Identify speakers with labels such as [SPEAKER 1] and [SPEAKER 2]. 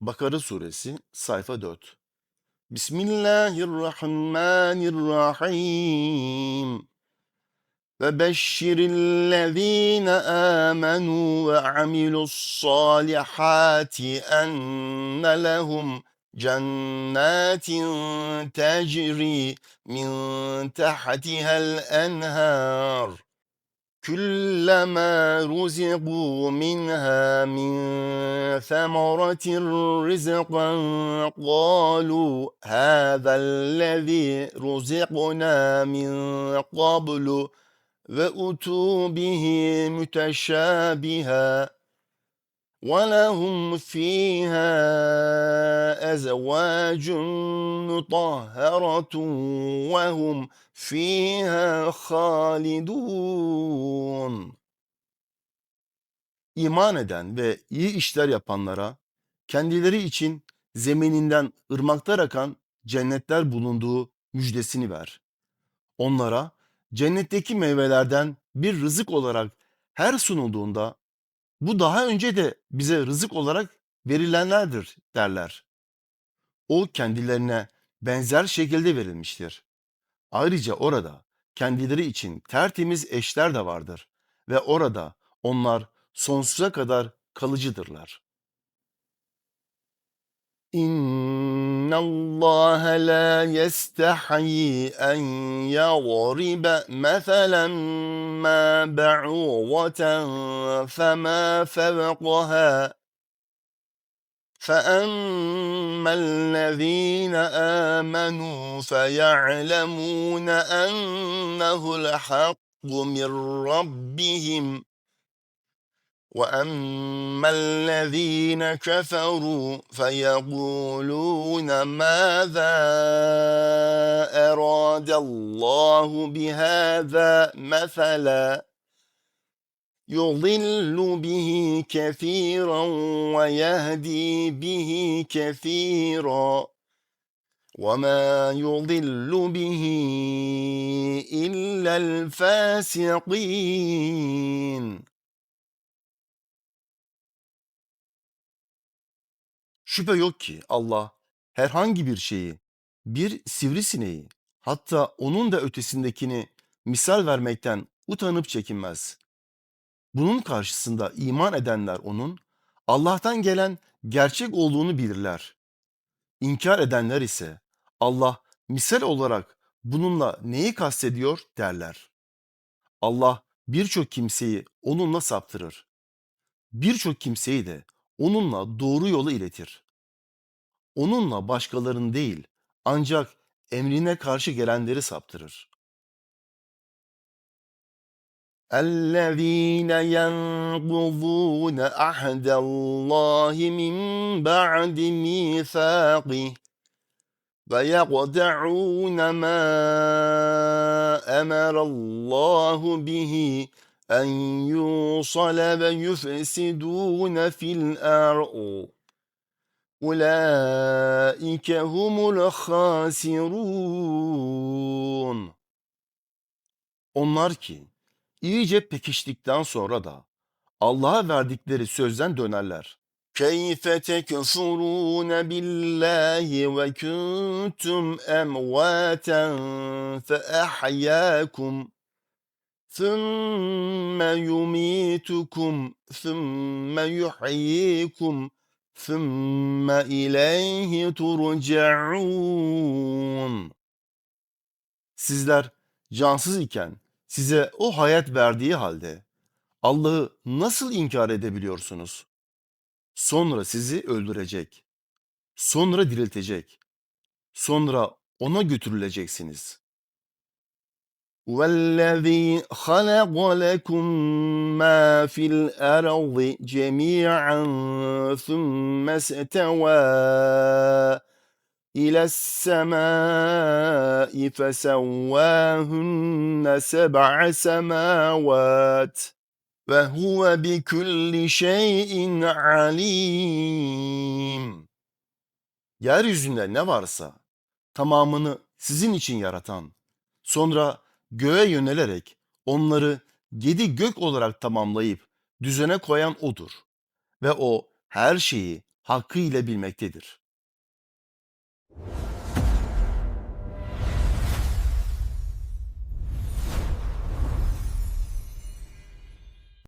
[SPEAKER 1] Bakara suresi sayfa 4. Bismillahirrahmanirrahim. Ve beşşirillezine amenu ve amilussâlihâti enne lehum cennetin tecri min tahtihel enhâr. كلما رزقوا منها من ثمرة رزقا قالوا هذا الذي رزقنا من قبل وأتوا به متشابها. ولهم فيها أزواج مطهرة وهم فيها خالدون İman eden ve iyi işler yapanlara kendileri için zemininden ırmaklar akan cennetler bulunduğu müjdesini ver. Onlara cennetteki meyvelerden bir rızık olarak her sunulduğunda bu daha önce de bize rızık olarak verilenlerdir derler. O kendilerine benzer şekilde verilmiştir. Ayrıca orada kendileri için tertemiz eşler de vardır ve orada onlar sonsuza kadar kalıcıdırlar. إِنَّ اللَّهَ لَا يَسْتَحْيِي أَن يَضْرِبَ مَثَلًا مَا بَعُوضَةً فَمَا فَوْقَهَا فَأَمَّا الَّذِينَ آمَنُوا فَيَعْلَمُونَ أَنَّهُ الْحَقُّ مِنْ رَبِّهِمْ وأما الذين كفروا فيقولون ماذا أراد الله بهذا مثلا يضل به كثيرا ويهدي به كثيرا وما يضل به إلا الفاسقين Şüphe yok ki Allah herhangi bir şeyi, bir sivrisineği, hatta onun da ötesindekini misal vermekten utanıp çekinmez. Bunun karşısında iman edenler onun Allah'tan gelen gerçek olduğunu bilirler. İnkar edenler ise Allah misal olarak bununla neyi kastediyor derler. Allah birçok kimseyi onunla saptırır. Birçok kimseyi de onunla doğru yola iletir. Onunla başkalarını değil ancak emrine karşı gelenleri saptırır. الذين ينقضون عهد الله من بعد ميثاقه ويقطعون ما امر الله به en yusale ve yufsidune fil ar'u. Ulaike humul. Onlar ki iyice pekiştikten sonra da Allah'a verdikleri sözden dönerler. Keyfe tekfurun billahi ve kuntum emvaten fe ahyakum. ثُمَّ يُمِيتُكُمْ ثُمَّ يُحْيِيكُمْ ثُمَّ إِلَيْهِ تُرْجَعُونَ Sizler cansız iken size o hayat verdiği halde Allah'ı nasıl inkar edebiliyorsunuz? Sonra sizi öldürecek. Sonra diriltecek. Sonra ona götürüleceksiniz. وَالَّذِي خَلَقَ لَكُم مَّا فِي الْأَرْضِ جَمِيعًا ثُمَّ اسْتَوَى إلى السماء فسواهن سبع سماوات وهو بكل شيء عليم Yeryüzünde ne varsa tamamını sizin için yaratan, sonra göğe yönelerek onları yedi gök olarak tamamlayıp düzene koyan O'dur. Ve O her şeyi hakkıyla bilmektedir.